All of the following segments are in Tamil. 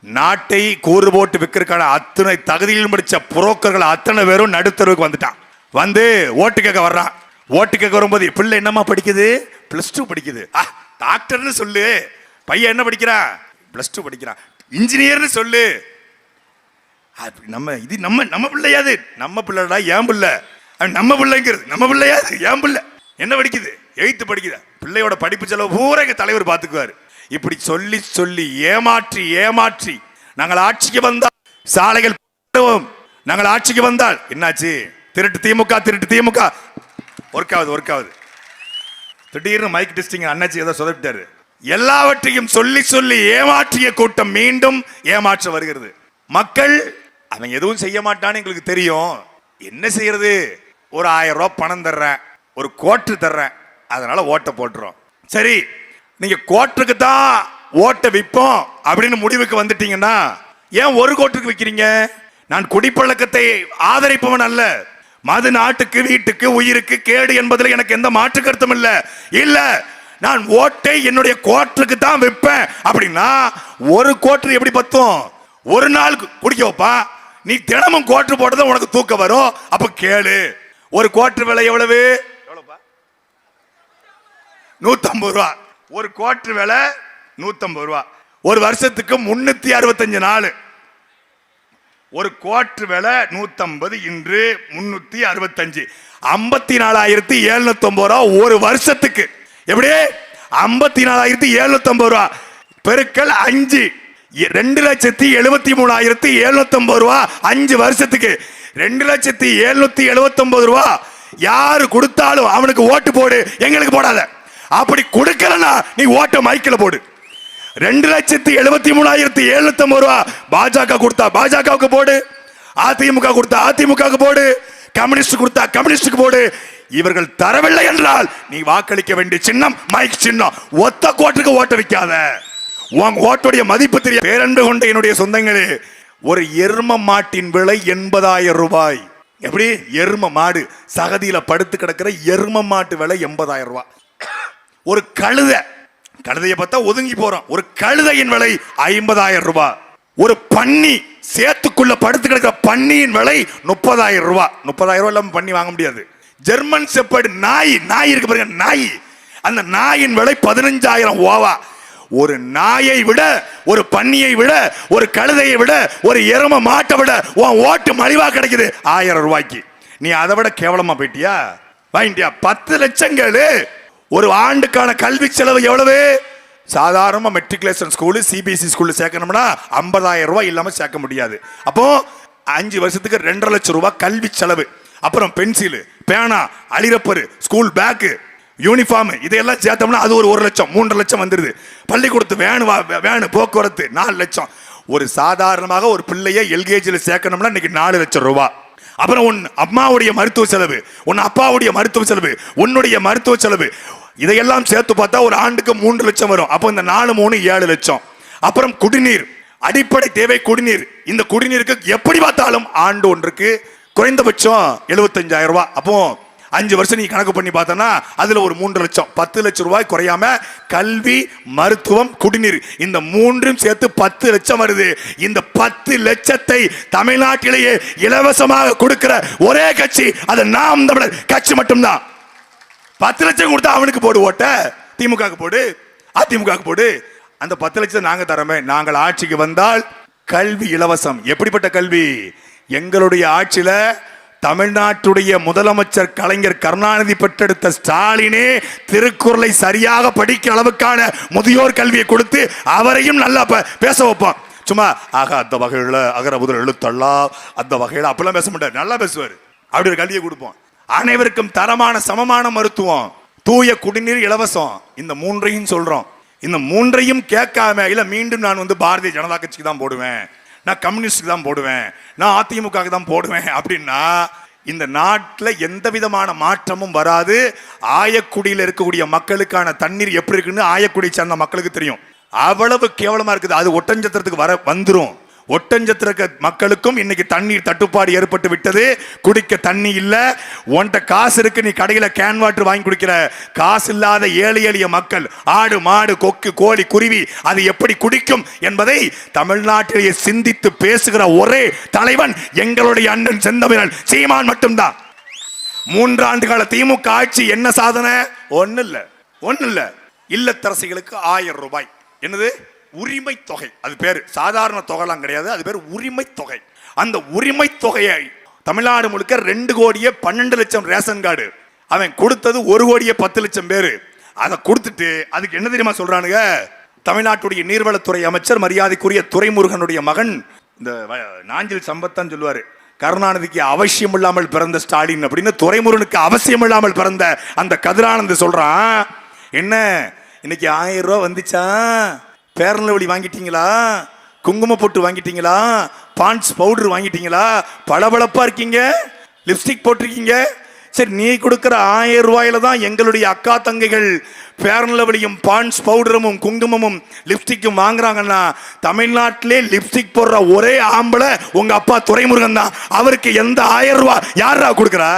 நாட்டை கூறு போட்டு விற்கிறதுக்கான அத்தனை தகுதியிலும் முடிச்ச புரோக்கர்கள் அத்தனை பேரும் நடுத்தருவுக்கு வந்துட்டான். வந்து ஓட்டு கேட்க வர்றான். ஓட்டு கேட்க வரும்போது பிள்ளை என்னம்மா படிக்குது? பிளஸ் டூ படிக்குது. ஆ டாக்டர்னு சொல்லு. பையன் என்ன படிக்கிறான் பிளஸ் டூ படிக்கிறான். இன்ஜினியர்னு சொல்லு. நம்ம இது நம்ம நம்ம பிள்ளையாது நம்ம பிள்ளைடா ஏன் பிள்ளை? நம்ம பிள்ளைங்கிறது நம்ம பிள்ளையாது ஏன் பிள்ளை? என்ன படிக்குது? எயித்து படிக்குது? பிள்ளையோட படிப்பு செலவு பூரா எங்கள் தலைவர் பார்த்துக்குவார் இப்படி சொல்லி சொல்லி ஏமாற்றி ஏமாற்றி நாங்கள் ஆட்சிக்கு வந்தால் சாலைகள் நாங்கள் ஆட்சிக்கு வந்தால் என்னாச்சு? திருட்டு திமுக திருட்டு திமுக. ஒர்க் ஆகுது ஒர்க் ஆகுது. திடீர்னு மைக் டிஸ்டிங் அண்ணாச்சி ஏதோ சொதப்பிட்டாரு. எல்லாவற்றையும் சொல்லி சொல்லி ஏமாற்றிய கூட்டம் மீண்டும் ஏமாற்ற வருகிறது. மக்கள் அவன் எதுவும் செய்ய மாட்டான்னு எங்களுக்கு தெரியும். என்ன செய்யறது? ஒரு ஆயிரம் ரூபாய் பணம் தர்றேன் ஒரு கோட்டு தர்றேன். அதனால ஓட்டை போட்டுரும் சரி நீங்க கோட்டுக்கு தான் ஓட்டை விற்போம் அப்படின்னு முடிவுக்கு வந்துட்டீங்கன்னா ஏன் ஒரு கோட்டுக்கு விற்கிறீங்க நான் குடிப்பழக்கத்தை ஆதரிப்பவன் அல்ல. மது நாட்டுக்கு வீட்டுக்கு உயிருக்கு கேடு என்பதில் எனக்கு எந்த மாற்று கருத்தும் இல்ல. இல்ல நான் ஓட்டை என்னுடைய கோட்டுக்கு தான் விற்பேன். அப்படின்னா ஒரு கோட்டு எப்படி பத்தும்? ஒரு நாள் குடிக்க வைப்பா நீ தினமும் கோட்டு போட்டதும் உனக்கு தூக்கம் வரும். அப்ப கேளு. ஒரு கோட்டு விலை எவ்வளவு? நூத்தம்பது ரூபா. ஒரு கோட்டு விலை நூத்தம்பது ரூபா. ஒரு வருஷத்துக்கு முன்னூத்தி அறுபத்தஞ்சு நாள். ஒரு கோட்டு விலை நூத்தம்பது இன்று முன்னூத்தி அறுபத்தஞ்சு. ஐம்பத்தி நாலாயிரத்தி எழுநூத்தி ஒன்பது ரூபா ஒரு வருஷத்துக்கு. எப்படி? ஐம்பத்தி நாலாயிரத்தி எழுநூத்தம்பது ரூபா. பெருக்கல் அஞ்சு. ரெண்டு லட்சத்தி எழுபத்தி மூணாயிரத்தி எழுநூத்தி ரூபா அஞ்சு வருஷத்துக்கு. ரெண்டு லட்சத்தி எழுநூத்தி எழுபத்தி ஒன்பது ரூபா. யாரு கொடுத்தாலும் அவனுக்கு ஓட்டு போடு. எங்களுக்கு போடாத. அப்படி கொடுக்கலன்னா நீ ஓட்ட மைக்கில் போடு. ரெண்டு லட்சத்தி எழுபத்தி மூணாயிரத்தி எழுநூத்தம்பது ரூபா பாஜக கொடுத்தா பாஜகவுக்கு போடு. அதிமுக கொடுத்தா அதிமுகவுக்கு போடு. கம்யூனிஸ்ட் கொடுத்தா கம்யூனிஸ்டுக்கு போடு. இவர்கள் தரவில்லை என்றால் நீ வாக்களிக்க வேண்டிய சின்னம் மைக் சின்னம். ஒத்த கோட்டுக்கு ஓட்ட வைக்காத. உன் ஓட்டுடைய மதிப்பு தெரிய பேரன்பு கொண்ட என்னுடைய சொந்தங்களே ஒரு எரும மாட்டின் விலை எண்பதாயிரம் ரூபாய். எப்படி? எரும மாடு சகதியில படுத்து கிடக்கிற எரும மாட்டு விலை எண்பதாயிரம் ரூபாய். ஒரு கழுத. கழுதையை பார்த்தா ஒதுங்கி போறோம் ஒரு கழுதையின் விலை ஐம்பதாயிரம் ரூபாய் ஒரு பன்னி சேத்துக்குள்ள படுத்து கிடக்கிற பன்னியின் விலை முப்பதாயிரம் ரூபாய் முப்பதாயிரம் ரூபாய் இல்லாமல் பண்ணி வாங்க முடியாது. ஜெர்மன் செப்பர்டு நாய் நாய் இருக்கு பாருங்க நாய். அந்த நாயின் விலை பதினஞ்சாயிரம் ஓவா. ஒரு நாயை விட ஒரு பன்னியை விட ஒரு கழுதையை விட ஒரு எரும மாட்டை விட உன் ஓட்டு மலிவா கிடைக்குது ஆயிரம் ரூபாய்க்கு. நீ அதை விட கேவலமா போயிட்டியா? வாங்கிட்டியா? பத்து லட்சங்கள் ஒரு ஆண்டுக்கான கல்வி செலவு எவ்வளவு? சாதாரண மெட்ரிகுலேஷன் ஸ்கூலு சிபிஎஸ்சி ஸ்கூலில் சேர்க்கணும்னா ஐம்பதாயிரம் ரூபாய் இல்லாமல் சேர்க்க முடியாது. அப்போ அஞ்சு வருஷத்துக்கு ரெண்டரை லட்சம் ரூபாய் கல்வி செலவு. அப்புறம் பென்சிலு பேனா அழிரப்பரு ஸ்கூல் பேக்கு யூனிஃபார்ம் இதையெல்லாம் சேர்த்தோம்னா அது ஒரு ஒரு லட்சம் மூன்றரை லட்சம் வந்துடுது பள்ளிக்கூடத்து வேனு வா- வேனு போக்குவரத்து நாலு லட்சம். ஒரு சாதாரணமாக ஒரு பிள்ளைய எல்கேஜியில் சேர்க்கணும்னா இன்னைக்கு நாலு லட்சம் ரூபா. அப்புறம் உன் அம்மாவுடைய மருத்துவ செலவு உன் அப்பாவுடைய மருத்துவ செலவு உன்னுடைய மருத்துவ செலவு. இதையெல்லாம் சேர்த்து பார்த்தா ஒரு ஆண்டுக்கு மூன்று லட்சம் வரும். அப்போ இந்த நாலு மூணு ஏழு லட்சம். அப்புறம் குடிநீர். அடிப்படை தேவை குடிநீர். இந்த குடிநீருக்கு எப்படி பார்த்தாலும் ஆண்டு ஒன்றுக்கு குறைந்தபட்சம் எழுபத்தஞ்சாயிரம் ரூபாய். அப்போ அஞ்சு வருஷம் நீ கணக்கு பண்ணி பார்த்தனா அதுல ஒரு மூன்று லட்சம். பத்து லட்சம் ரூபாய் குறையாம கல்வி மருத்துவம் குடிநீர். இந்த மூன்றும் சேர்த்து பத்து லட்சம் வருது. இந்த பத்து லட்சத்தை தமிழ்நாட்டிலேயே இலவசமாக கொடுக்கிற ஒரே கட்சி அது நாம் தமிழர். கட்சி மட்டும்தான். பத்து லட்சம் கொடுத்தா அவனுக்கு போடு ஓட்ட. திமுக போடு அதிமுக போடு. அந்த பத்து லட்சம் நாங்க தரமே நாங்கள் ஆட்சிக்கு வந்தால் கல்வி இலவசம். எப்படிப்பட்ட கல்வி? எங்களுடைய ஆட்சியில தமிழ்நாட்டுடைய முதலமைச்சர் கலைஞர் கருணாநிதி பெற்றெடுத்த ஸ்டாலினே திருக்குறளை சரியாக படிக்க அளவுக்கான முதியோர் கல்வியை கொடுத்து அவரையும் நல்லா பேச வைப்போம் சும்மா ஆக அந்த வகையில் அகர முதல் எழுத்தல்லா அந்த வகையில் அப்பெல்லாம் பேச மாட்டார். நல்லா பேசுவார். அப்படி ஒரு கல்வியை கொடுப்போம். அனைவருக்கும் தரமான சமமான மருத்துவம். தூய குடிநீர் இலவசம். இந்த மூன்றையும் சொல்றோம். இந்த மூன்றையும் கேட்காம இல்ல மீண்டும் நான் வந்து பாரதிய ஜனதா கட்சிக்கு தான் போடுவேன். நான் கம்யூனிஸ்டுக்கு தான் போடுவேன். நான் அதிமுக தான் போடுவேன். அப்படின்னா இந்த நாட்டில் எந்த விதமான மாற்றமும் வராது. ஆயக்குடியில் இருக்கக்கூடிய மக்களுக்கான தண்ணீர் எப்படி இருக்குன்னு ஆயக்குடியை சேர்ந்த மக்களுக்கு தெரியும். அவ்வளவு கேவலமா இருக்குது. அது ஒட்டஞ்சத்திரத்துக்கு வர வந்துடும் ஒட்டஞ்சத்திர மக்களுக்கும் இன்னைக்கு தண்ணீர் தட்டுப்பாடு ஏற்பட்டு விட்டது. குடிக்க தண்ணி இல்லை. உன்கிட்ட காசு இருக்கு நீ கடையில் கேன் வாட்டர் வாங்கி குடிக்கிற. காசு இல்லாத ஏழை எளிய மக்கள் ஆடு மாடு கொக்கு கோழி குருவி அது எப்படி குடிக்கும் என்பதை தமிழ்நாட்டிலேயே சிந்தித்து பேசுகிற ஒரே தலைவன் எங்களுடைய அண்ணன் செந்தமிழன். சீமான் மட்டும்தான். மூன்றாண்டு கால திமுக ஆட்சி என்ன சாதனை? ஒன்னு இல்ல ஒன்னு இல்ல இல்லத்தரசிகளுக்கு ஆயிரம் ரூபாய். என்னது? உரிமை தொகை அது பேர் சாதாரண தொகைலாம் கிடையாது அது பேர் உரிமை தொகை அந்த உரிமை தொகையை தமிழ்நாடு முழுக்க ரெண்டு கோடியே பன்னெண்டு லட்சம் ரேஷன் கார்டு. அவன் கொடுத்தது ஒரு கோடியே பத்து லட்சம் பேர். அதை கொடுத்துட்டு அதுக்கு என்ன தெரியுமா சொல்றானுங்க? தமிழ்நாட்டுடைய நீர்வளத்துறை அமைச்சர் மரியாதைக்குரிய துரைமுருகனுடைய மகன் இந்த வ- நாஞ்சில் சம்பத்தான் சொல்லுவார். கருணாநிதிக்கு அவசியம் இல்லாமல் பிறந்த ஸ்டாலின் அப்படின்னு துறைமுருகனுக்கு அவசியம் இல்லாமல் பிறந்த அந்த கதிரானந்த் சொல்றான். என்ன? இன்னைக்கு ஆயிரம் ரூபா வந்துச்சா? பேரனவழி வாங்கிட்டீங்களா? குங்கும பொட்டு வாங்கிட்டீங்களா? பான்ஸ் பவுடர் வாங்கிட்டீங்களா? பளபளப்பா இருக்கீங்க? லிப்ஸ்டிக் போட்டிருக்கீங்க? சரி நீ கொடுக்குற ஆயிரம் ரூபாயில தான் எங்களுடைய அக்கா தங்கைகள் பேரன்லவலியும் பான்ஸ் பவுடரும் குங்குமமும் லிப்ஸ்டிக்கும் வாங்குறாங்கன்னா தமிழ்நாட்டிலே லிப்ஸ்டிக் போடுற ஒரே ஆம்பளை உங்க அப்பா துரைமுருகன் தான். அவருக்கு எந்த ஆயிரம் ரூபாய் யாரா கொடுக்குறா?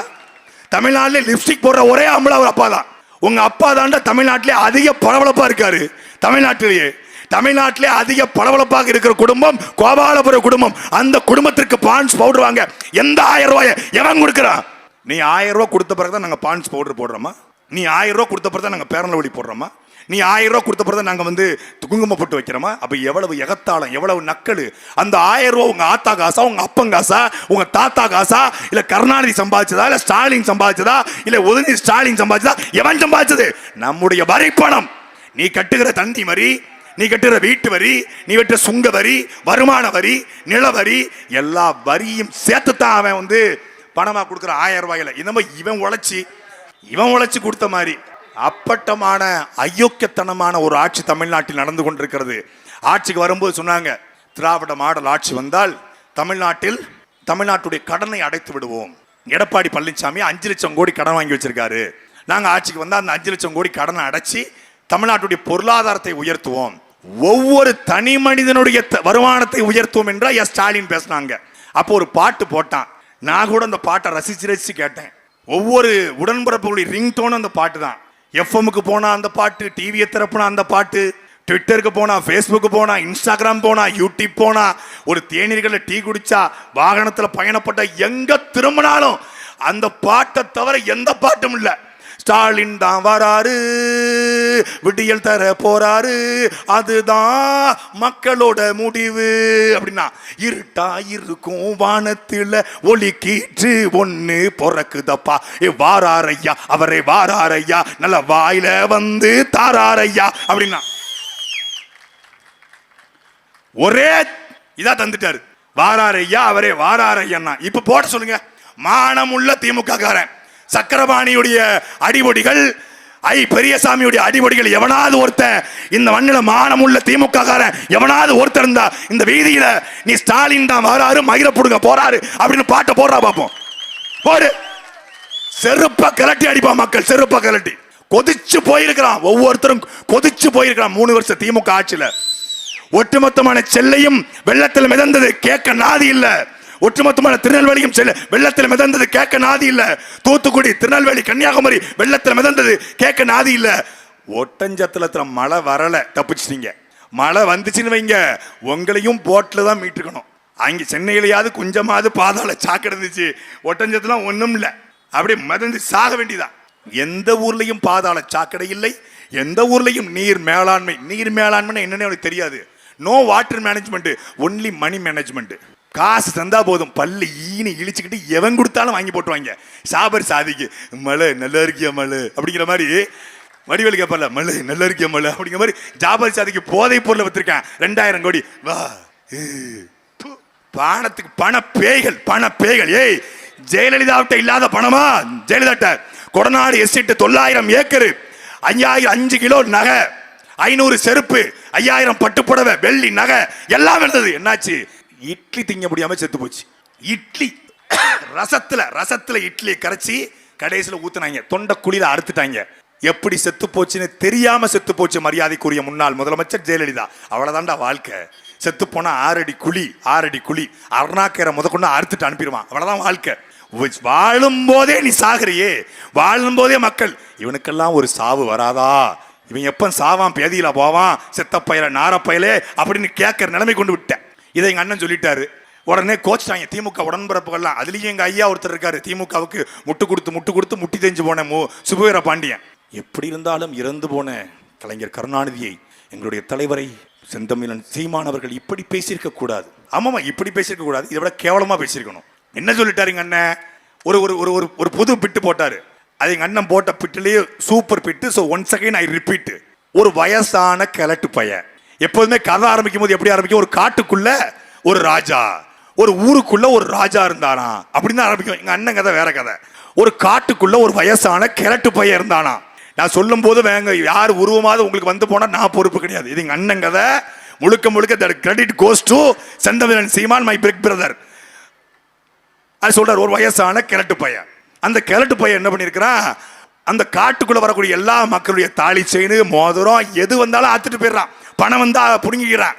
தமிழ்நாட்டிலே லிப்ஸ்டிக் போடுற ஒரே ஆம்பளை அவர் அப்பா தான். உங்க அப்பா தாண்டா தமிழ்நாட்டிலே அதிக பளபளப்பா இருக்காரு. தமிழ்நாட்டிலேயே. தமிழ்நாட்டிலே அதிக பளபளப்பாக இருக்கிற குடும்பம் கோபாலபுர குடும்பம். அந்த குடும்பத்திற்கு பான்ஸ் பவுடர் வாங்க எந்த ஆயிரம் ரூபாய எவன் கொடுக்குறான் நீ ஆயிரம் ரூபா கொடுத்த பிறகு தான் நாங்கள் பான்ஸ் பவுடர் போடுறோமா? நீ ஆயிரம் ரூபா கொடுத்த பிறகு தான் நாங்கள் ஓடி போடுறோமா? நீ ஆயிரம் ரூபா கொடுத்த பிறகு தான் நாங்கள் வந்து குங்குமம் போட்டு வைக்கிறோமா? அப்போ எவ்வளவு எகத்தாளம் எவ்வளவு நக்கல். அந்த ஆயிரம் ரூபா உங்கள் ஆத்தா காசா உங்கள் அப்பன் காசா உங்கள் தாத்தா காசா இல்லை கருணாநிதி சம்பாதிச்சதா இல்லை ஸ்டாலின் சம்பாதிச்சதா இல்லை உதயநிதி ஸ்டாலின் சம்பாதிச்சதா எவன் சம்பாதிச்சது? நம்முடைய வரி நீ கட்டுகிற தந்தி மாதிரி நீ கட்டுற வீட்டு வரி நீ கட்டுற சுங்க வரி வருமான வரி நில வரி எல்லா வரியும் சேர்த்து தான் அவன் வந்து பணமா கொடுக்குற ஆயிரம் ரூபாயில. இந்த மாதிரி இவன் உழைச்சி இவன் உழைச்சி கொடுத்த மாதிரி. அப்பட்டமான அயோக்கியத்தனமான ஒரு ஆட்சி தமிழ்நாட்டில் நடந்து கொண்டிருக்கிறது. ஆட்சிக்கு வரும்போது சொன்னாங்க திராவிட மாடல் ஆட்சி வந்தால் தமிழ்நாட்டில் தமிழ்நாட்டுடைய கடனை அடைத்து விடுவோம். எடப்பாடி பழனிசாமி அஞ்சு லட்சம் கோடி கடன் வாங்கி வச்சிருக்காரு. நாங்கள் ஆட்சிக்கு வந்தால் அந்த அஞ்சு லட்சம் கோடி கடனை அடைச்சி தமிழ்நாட்டுடைய பொருளாதாரத்தை உயர்த்துவோம். ஒவ்வொரு தனி மனிதனுடைய த- வருமானத்தை உயர்த்துவோம் என்றால் எஸ் ஸ்டாலின் பேசினாங்க. அப்போ ஒரு பாட்டு போட்டான். நான் கூட அந்த பாட்டை ரசிச்சு ரசிச்சு கேட்டேன். ஒவ்வொரு உடன்பிறப்புகளுடைய ரிங்டோனும் அந்த பாட்டு தான். எஃப்எம்முக்கு போனால் அந்த பாட்டு டிவியை திறப்புனா அந்த பாட்டு ட்விட்டருக்கு போனால் ஃபேஸ்புக்கு போனால் இன்ஸ்டாகிராம் போனால் யூடியூப் போனால் ஒரு தேநீர்களில் டீ குடிச்சா வாகனத்தில் பயணப்பட்ட எங்கே திரும்பினாலும் அந்த பாட்டை தவிர எந்த பாட்டும் இல்லை. ஸ்டாலின் தான் வராரு. விடியல் தர போறாரு. அதுதான் மக்களோட முடிவு. அப்படின்னா இருட்டா இருக்கும் வானத்துல ஒளி கீற்று ஒண்ணு பிறக்குதப்பா. ஏ வாராரையா அவரை வாராரையா நல்ல வாயில வந்து தாராரையா அப்படின்னா ஒரே இதா தந்துட்டாரு. வாராரையா அவரே வாராரையா இப்ப போட சொல்லுங்க. மானமுள்ள திமுக காரன் சக்கரபாணியுடைய அடிபொடிகள் ஐ பெரியசாமியுடைய அடிபொடிகள் எவனாவது ஒருத்தன் இந்த மண்ணில் மானமுள்ள திமுக காரன் எவனாவது ஒருத்தர் இருந்தா இந்த வீதியில நீ ஸ்டாலின் தான் வராரு மயிர புடுங்க போறாரு அப்படின்னு பாட்டை போடுறா பார்ப்போம் போடு. செருப்ப கிளட்டி அடிப்பா மக்கள் செருப்ப கிளட்டி. கொதிச்சு போயிருக்கிறான். ஒவ்வொருத்தரும் கொதிச்சு போயிருக்கிறான் மூணு வருஷம் திமுக ஆட்சியில். ஒட்டுமொத்தமான செல்லையும் வெள்ளத்தில் மிதந்தது கேட்க நாதி இல்லை. ஒட்டுமொத்தமான திருநெல்வேலியும் செல்ல வெள்ளத்தில் மிதந்தது கேட்க நாதி இல்ல. தூத்துக்குடி திருநெல்வேலி கன்னியாகுமரி வெள்ளத்தில் மிதந்தது கேட்க நாதி இல்ல. ஒட்டஞ்சத்திரத்துல மழை வரல தப்பிச்சிட்டீங்க. மழை வந்துச்சுன்னு வைங்க உங்களையும் போட்டில் தான் மீட்டுக்கணும். அங்கே சென்னையிலையாவது கொஞ்சமாவது பாதாள சாக்கு இருந்துச்சு ஒட்டஞ்சத்துலாம் ஒன்றும் இல்லை. அப்படி மிதந்து சாக வேண்டியதான் எந்த ஊர்லேயும் பாதாள சாக்கடை இல்லை எந்த ஊர்லேயும் நீர் மேலாண்மை நீர் மேலாண்மை என்னென்ன எனக்கு தெரியாது. No water management only money management காசு தந்தா போதும். பல்லு ஈனி இழிச்சுக்கிட்டு எவன் கொடுத்தாலும் வாங்கி போட்டுவாங்க சாபர் சாதிக்கு மழை நல்லா இருக்கியா மழை? அப்படிங்கிற மாதிரி வடிவேலு கேட்பார்ல மழை நல்லா இருக்கியா மழை? அப்படிங்கிற மாதிரி ஜாபர் சாதிக்கு போதை பொருளை வச்சிருக்கேன் ரெண்டாயிரம் கோடி. வா பணத்துக்கு பண பேய்கள் பண பேய்கள் ஏய் ஜெயலலிதாவிட்ட இல்லாத பணமா? ஜெயலலிதாட்ட. கொடநாடு எஸ்டேட் தொள்ளாயிரம் ஏக்கரு. ஐயாயிரம் அஞ்சு கிலோ நகை. ஐநூறு செருப்பு. ஐயாயிரம் பட்டுப்புடவை வெள்ளி நகை. எல்லாம் இருந்தது. என்னாச்சு? இட்லி திங்க முடியாம செத்து போச்சு. இட்லி. ரசத்துல ரசத்துல இட்லி கரைச்சி கடைசியில் ஊத்துனாங்க. தொண்டை குழியில அறுத்துட்டாங்க. எப்படி செத்து போச்சுன்னு தெரியாம செத்து போச்சு மரியாதைக்குரிய முன்னாள் முதலமைச்சர் ஜெயலலிதா. அவ்வளவுதான்டா வாழ்க்கை. செத்து போனா ஆறடி குழி ஆறடி குழி. அருணாக்கரை முத அறுத்துட்டு அனுப்பிடுவான். அவ்வளவுதான் வாழ்க்கை. வாழும் போதே நீ சாகுறியே வாழும் போதே மக்கள். இவனுக்கெல்லாம் ஒரு சாவு வராதா? இவன் எப்ப சாவான் பேதியில போவான் செத்த பயல நார பயலே அப்படின்னு கேட்கற நிலைமை கொண்டு விட்டேன். இதை எங்கள் அண்ணன் சொல்லிட்டாரு. உடனே கோச்சிட்டாங்க திமுக உடன்பிறப்புகள்லாம். அதுலேயும் எங்கள் ஐயா ஒருத்தர் இருக்காரு திமுகவுக்கு முட்டு கொடுத்து முட்டு கொடுத்து முட்டி தெரிஞ்சு போன மு சுபவீர பாண்டியன். எப்படி இருந்தாலும் இறந்து போன கலைஞர் கருணாநிதியை எங்களுடைய தலைவரை செந்தமிழன் சீமான் அவர்கள் இப்படி பேசியிருக்க கூடாது. ஆமாமா இப்படி பேசியிருக்க கூடாது. இதை விட கேவலமாக பேசியிருக்கணும். என்ன சொல்லிட்டாருங்க அண்ணன்? ஒரு ஒரு ஒரு ஒரு ஒரு புது பிட்டு போட்டார். அது எங்கள் அண்ணன் போட்ட பிட்டுலேயே super bit. So one second I repeat ஒரு வயசான கிழட்டு பையன். எப்போதுமே கதை ஆரம்பிக்கும் போது எப்படி ஆரம்பிக்கும்? ஒரு காட்டுக்குள்ள ஒரு ராஜா ஒரு ஊருக்குள்ள ஒரு ராஜா இருந்தானா? அப்படின்னு தான் ஆரம்பிக்கும். எங்க அண்ணன் கதை வேற கதை. ஒரு காட்டுக்குள்ள ஒரு வயசான கிழட்டு பையன் இருந்தானா? நான் சொல்லும் போது வேங்க யார் உருவமாவது உங்களுக்கு வந்து போனா நான் பொறுப்பு கிடையாது. இது எங்க அண்ணன் கதை. முழுக்க முழுக்க that credit goes to Senthamizhan Seeman my brick brother அது சொல்றார் ஒரு வயசான கிழட்டு பையன். அந்த கிழட்டு பையன் என்ன பண்ணியிருக்கிறான் அந்த காட்டுக்குள்ள வரக்கூடிய எல்லா மக்களுடைய தாலி செயின் மோதிரம் எது வந்தாலும் ஆத்துட்டு போயிடுறான். பணம் வந்தா புடுங்கிக்கிறான்.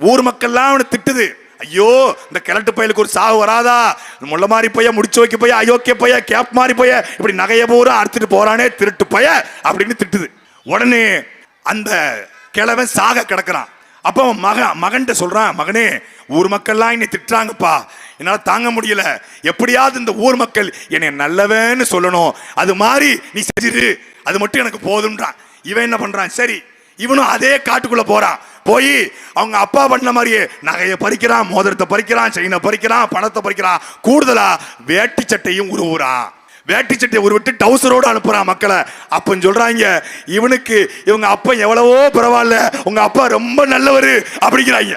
ஊர் மக்கள்லாம் அவனை திட்டுது. ஐயோ இந்த கிழட்டு பயலுக்கு ஒரு சாவு வராதா? முள்ள மாதிரி போய முடிச்சு வைக்க போய் அயோக்கிய போய கேப் மாதிரி போய இப்படி நகைய பூரா அறுத்துட்டு போறானே திருட்டு போய அப்படின்னு திட்டுது. உடனே அந்த கிழவன் சாக கிடக்குறான். அப்போ மகன் மகன்கிட்ட சொல்றான் மகனே ஊர் மக்கள்லாம் என்னை திட்டுறாங்கப்பா. என்னால் தாங்க முடியல. எப்படியாவது இந்த ஊர் மக்கள் என்னை நல்லவன்னு சொல்லணும். அது மாதிரி நீ செஞ்சிரு. அது மட்டும் எனக்கு போதும்ன்றான். இவன் என்ன பண்றான்? சரி இவனும் அதே காட்டுக்குள்ள போறான். போய் அவங்க அப்பா பண்ண மாதிரியே நகையை பறிக்கிறான் மோதிரத்தை பறிக்கிறான் செயினை பறிக்கிறான் பணத்தை பறிக்கிறான். கூடுதலா வேட்டி சட்டையும் உருவுறான். வேட்டி சட்டையை உருவிட்டு டவுசரோடு அனுப்புறான் மக்களை. அப்பன் சொல்றாங்க இவனுக்கு இவங்க அப்பா எவ்வளவோ பரவாயில்ல உங்க அப்பா ரொம்ப நல்லவர் அப்படிங்கிறாங்க.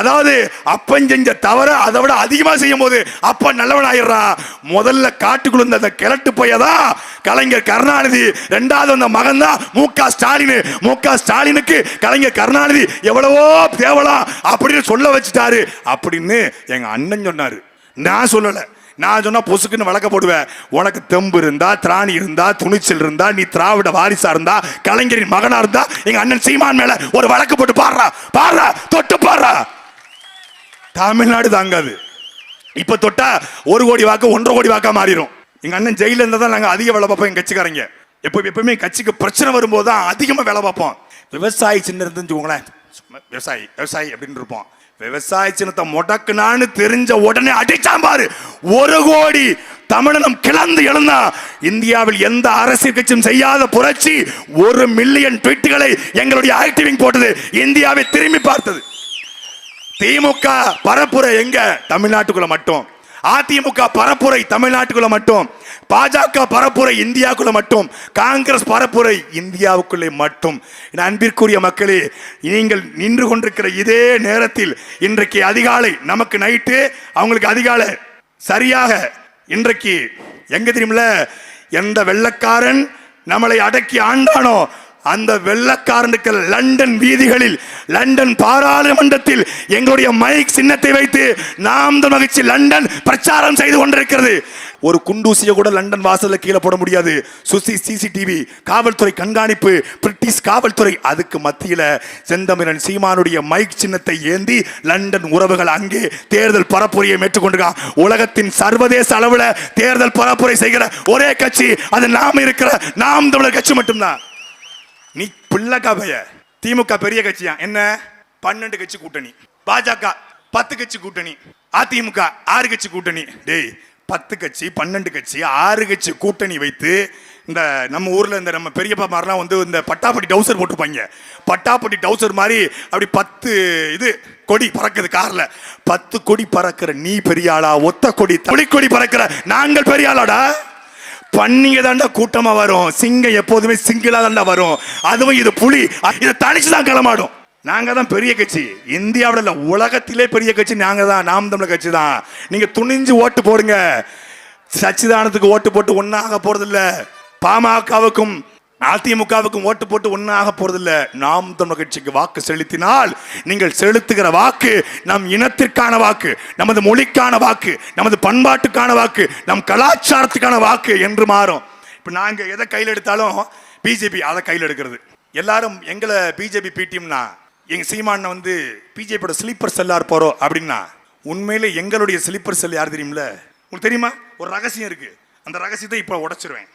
அதாவது அப்பன் செஞ்ச தவற அதை விட அதிகமா செய்யும் போது அப்ப நல்லவன் ஆயிடுறான் முதல்ல காட்டுக்குள்ள இருந்த அந்த கிழட்டு பையதான் கலைஞர் கருணாநிதி ரெண்டாவது அந்த மகன் தான் மு க ஸ்டாலின். மு க ஸ்டாலினுக்கு கலைஞர் கருணாநிதி எவ்வளவோ தேவலாம் அப்படின்னு சொல்ல வச்சுட்டாரு. அப்படின்னு எங்க அண்ணன் சொன்னாரு. நான் சொல்லல. நான் சொன்னா பொசுக்குன்னு வழக்க போடுவேன். உனக்கு தெம்பு இருந்தா திராணி இருந்தா துணிச்சல் இருந்தா நீ திராவிட வாரிசா இருந்தா கலைஞரின் மகனா இருந்தா எங்க அண்ணன் சீமான் மேல ஒரு வழக்கு போட்டு பாடுறா. பாடுறா தொட்டு பாடுறா. தமிழ்நாடு தாங்காது இப்ப தொட்டா ஒரு கோடி வாக்கு ஒன்றரை கோடி வாக்கா மாறிடும் எங்க அண்ணன் ஜெயில இருந்தா தான் நாங்க அதிக வேலை பார்ப்போம் எங்க கட்சிக்காரங்க. எப்போ எப்பவுமே கட்சிக்கு பிரச்சனை வரும்போது தான் அதிகமா வேலை பார்ப்போம். விவசாயி சின்ன இருந்துச்சுங்களேன் விவசாயி விவசாயி அப்படின்னு இருப்போம். விவசாய சின்னத்தை முடக்குனான்னு தெரிஞ்ச உடனே அடிச்சான் பாரு. ஒரு கோடி தமிழனம் கிளந்து எழுந்தா இந்தியாவில் எந்த அரசியல் கட்சியும் செய்யாத புரட்சி ஒரு மில்லியன் ட்வீட்டுகளை எங்களுடைய ஆக்டிவிங் போட்டது. இந்தியாவை திரும்பி பார்த்தது. திமுக பரப்புரை எங்க? தமிழ்நாட்டுக்குள்ள மட்டும். அதிமுக பரப்புரை தமிழ்நாட்டுக்குள்ள மட்டும். பாஜக பரப்புரை இந்தியாவுக்குள்ள மட்டும். காங்கிரஸ் பரப்புரை இந்தியாவுக்குள்ளே மட்டும். அன்பிற்குரிய மக்களே நீங்கள் நின்று கொண்டிருக்கிற இதே நேரத்தில் இன்றைக்கு அதிகாலை நமக்கு நைட்டு அவங்களுக்கு அதிகாலை சரியாக இன்றைக்கு எங்க தெரியுமில எந்த வெள்ளக்காரன் நம்மளை அடக்கி ஆண்டானோ அந்த வெள்ளக்காரனுக்கு லண்டன் வீதிகளில் லண்டன் பாராளுமன்றத்தில் எங்களுடைய மைக் சின்னத்தை வைத்து நாம் மகிழ்ச்சி லண்டன் பிரச்சாரம் செய்து கொண்டிருக்கிறது. ஒரு குண்டூசியை கூட லண்டன் வாசலில் கீழே போட முடியாது. சுசி சிசிடிவி காவல்துறை கண்காணிப்பு பிரிட்டிஷ் காவல்துறை. அதுக்கு மத்தியில் செந்தமிழன் சீமானுடைய மைக் சின்னத்தை ஏந்தி லண்டன் உறவுகள் அங்கே தேர்தல் பரப்புரையை மேற்றுக்கொண்டிருக்கான் உலகத்தின் சர்வதேச அளவில் தேர்தல் பரப்புரை செய்கிற ஒரே கட்சி அது நாம் இருக்கிற நாம் தமிழர் கட்சி மட்டும்தான். நீ பிள்ளை கபைய திமுக பெரிய கட்சியா? என்ன? பன்னெண்டு கட்சி கூட்டணி. பாஜக பத்து கட்சி கூட்டணி. அதிமுக ஆறு கட்சி கூட்டணி. டேய் பத்து கட்சி பன்னெண்டு கட்சி ஆறு கட்சி கூட்டணி வைத்து இந்த நம்ம ஊரில் இந்த நம்ம பெரியப்பா மாதிரிலாம் வந்து இந்த பட்டாப்பட்டி டவுசர் போட்டிருப்பாங்க. பட்டாப்பட்டி டவுசர் மாதிரி அப்படி பத்து இது கொடி பறக்குது காரில். பத்து கொடி பறக்கிற நீ பெரிய ஆளா? ஒத்த கொடி தொழிற்கொடி பறக்கிற நாங்கள் பெரிய ஆளாடா? பன்னிங்க தாண்டா கூட்டமா வரும். சிங்கம் எப்போதுமே சிங்கிளா தாண்டா வரும். அதுவும் இது புலி. இதை தனிச்சு தான் கிளமாடும். நாங்க தான் பெரிய கட்சி. இந்தியாவில் இல்லை உலகத்திலே பெரிய கட்சி நாங்க தான். நாம் தமிழர் கட்சி தான். நீங்க துணிஞ்சு ஓட்டு போடுங்க. சச்சிதானத்துக்கு ஓட்டு போட்டு ஒன்னாக போறது பாமகவுக்கும் அதிமுகவுக்கும் ஓட்டு போட்டு ஒன்றாக போறதில்ல. நாம் தமிழ் கட்சிக்கு வாக்கு செலுத்தினால் நீங்கள் செலுத்துகிற வாக்கு நம் இனத்திற்கான வாக்கு நமது மொழிக்கான வாக்கு நமது பண்பாட்டுக்கான வாக்கு நம் கலாச்சாரத்துக்கான வாக்கு என்று மாறும். இப்போ நாங்கள் எதை கையில் எடுத்தாலும் பிஜேபி அதை கையில் எடுக்கிறது. எல்லாரும் எங்களை பிஜேபி பிடிஎம்னா எங்கள் சீமான வந்து பிஜேபியோட ஸ்லீப்பர் செல்லார் போகிறோம் அப்படின்னா உண்மையில் எங்களுடைய ஸ்லீப்பர் செல் யார் தெரியும்ல உங்களுக்கு தெரியுமா? ஒரு ரகசியம் இருக்குது அந்த ரகசியத்தை இப்போ உடச்சிருவேன்.